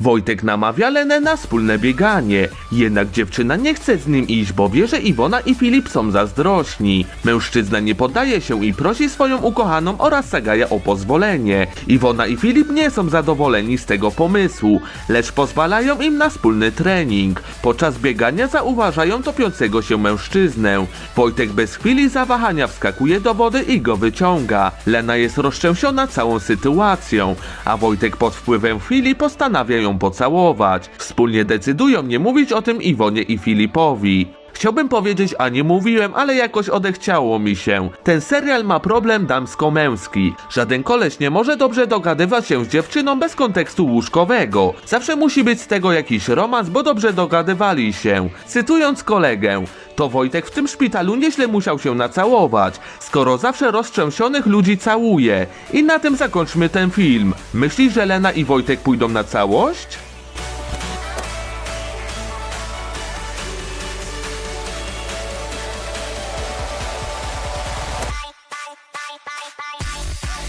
Wojtek namawia Lenę na wspólne bieganie, jednak dziewczyna nie chce z nim iść, bo wie, że Iwona i Filip są zazdrośni. Mężczyzna nie poddaje się i prosi swoją ukochaną oraz Sagaja o pozwolenie. Iwona i Filip nie są zadowoleni z tego pomysłu, lecz pozwalają im na wspólny trening. Podczas biegania zauważają topiącego się mężczyznę. Wojtek bez chwili zawahania wskakuje do wody i go wyciąga. Lena jest rozczęsiona całą sytuacją, a Wojtek pod wpływem chwili postanawia ją pocałować. Wspólnie decydują nie mówić o tym Iwonie i Filipowi. Chciałbym powiedzieć, a nie mówiłem, ale jakoś odechciało mi się. Ten serial ma problem damsko-męski. Żaden koleś nie może dobrze dogadywać się z dziewczyną bez kontekstu łóżkowego. Zawsze musi być z tego jakiś romans, bo dobrze dogadywali się. Cytując kolegę, to Wojtek w tym szpitalu nieźle musiał się nacałować, skoro zawsze roztrzęsionych ludzi całuje. I na tym zakończmy ten film. Myślisz, że Lena i Wojtek pójdą na całość?